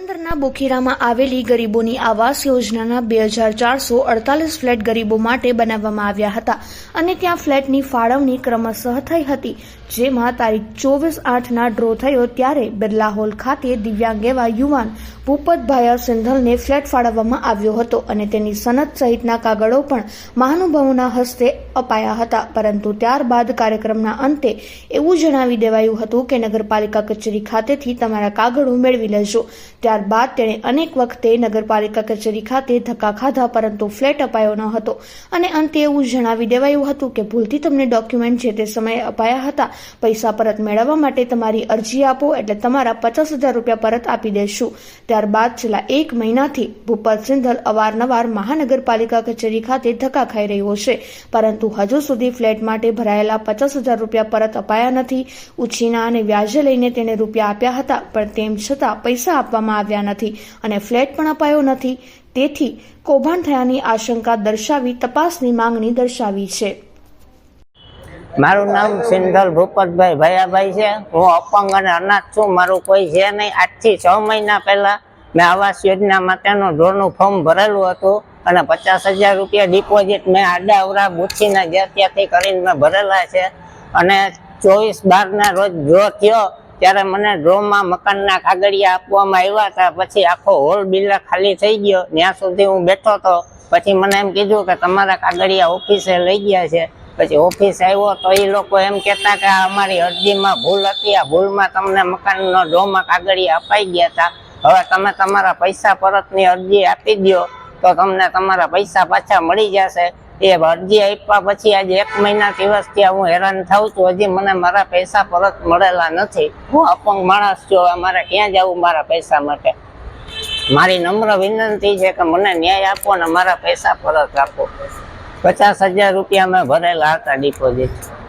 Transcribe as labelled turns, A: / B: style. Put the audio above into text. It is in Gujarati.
A: પોરબંદરના બોખીરામાં આવેલી ગરીબોની આવાસ યોજનાના બે હજાર ચારસો અડતાલીસ ફ્લેટ ગરીબો માટે બનાવવામાં આવ્યા હતા અને ત્યાં ફ્લેટની ફાળવણી ક્રમશઃ થઈ હતી. જેમાં તારીખ ચોવીસ આઠના ડ્રો થયો ત્યારે બિરલા હોલ ખાતે દિવ્યાંગ એવા યુવાન ભૂપતભાઈ સિંધલને ફ્લેટ ફાળવવામાં આવ્યો હતો અને તેની સનદ સહિતના કાગળો પણ મહાનુભાવોના હસ્તે અપાયા હતા. પરંતુ ત્યારબાદ કાર્યક્રમના અંતે એવું જણાવી દેવાયું હતું કે નગરપાલિકા કચેરી ખાતેથી તમારા કાગળો મેળવી લેજો. ત્યારબાદ તેણે અનેક વખતે નગરપાલિકા કચેરી ખાતે ધક્કા ખાધા, પરંતુ ફ્લેટ અપાયો ન હતો. અને અંતે એવું જણાવી દેવાયું હતું કે ભૂલથી તમને ડોક્યુમેન્ટ જે તે સમયે અપાયા હતા, પૈસા પરત મેળવવા માટે તમારી અરજી આપો, એટલે તમારા પચાસ હજાર રૂપિયા પરત આપી દેશું. ત્યારબાદ છેલ્લા એક મહિનાથી ભૂપત સિંધલ અવારનવાર મહાનગરપાલિકા કચેરી ખાતે ધક્કા ખાઈ રહ્યો છે. પરંતુ હજુ સુધી ફ્લેટ માટે ભરાયેલા પચાસ હજાર રૂપિયા પરત અપાયા નથી. ઉછીના અને વ્યાજે લઈને તેને રૂપિયા આપ્યા હતા, પણ તેમ છતાં પૈસા આપવામાં આવ્યા નથી અને ફ્લેટ પણ અપાયો નથી. તેથી કૌભાંડ થયાની આશંકા દર્શાવી તપાસની માંગણી દર્શાવી છે.
B: મારું નામ સિંધલ ભૂપતભાઈ ભૈયાભાઈ છે. હું અપંગ અને અનાથ છું. મારું કોઈ છે નહીં. આજથી છ મહિના પહેલા મેં આવાસ યોજના માટેનું ઢોરનું ફોર્મ ભરેલું હતું અને પચાસ હજાર રૂપિયા ડિપોઝિટ મેં આડા અવરા બુથીના જે ત્યાંથી કરીને મેં ભરેલા છે. અને ચોવીસ બારના રોજ ડ્રો થયો ત્યારે મને ડ્રોમાં મકાનના કાગળિયા આપવામાં આવ્યા હતા. પછી આખો હોલ બિલ્ડર ખાલી થઈ ગયો. ત્યાં સુધી હું બેઠો હતો. પછી મને એમ કીધું કે તમારા કાગળિયા ઓફિસે લઈ ગયા છે. પછી ઓફિસ આવ્યો તો એ લોકો એમ કહેતા કે અમારી અરજીમાં ભૂલ હતી. આ ભૂલમાં તમને મકાનનો ડ્રોમાં કાગળિયા અપાઈ ગયા હતા. હવે તમે તમારા પૈસા પરતની અરજી આપી દો તો તમને તમારા પૈસા પાછા મળી જશે. એ અરજી આપ્યા પછી આજે એક મહિના દિવસથી હું હેરાન થાઉં છું. હજી મને મારા પૈસા પરત મળેલા નથી. હું અપંગ માણસ છું. મારે ક્યાં જવું મારા પૈસા માટે? મારી નમ્ર વિનંતી છે કે મને ન્યાય આપો ને મારા પૈસા પરત આપો. પચાસ હજાર રૂપિયા મેં ભરેલા હતા ડિપોઝિટ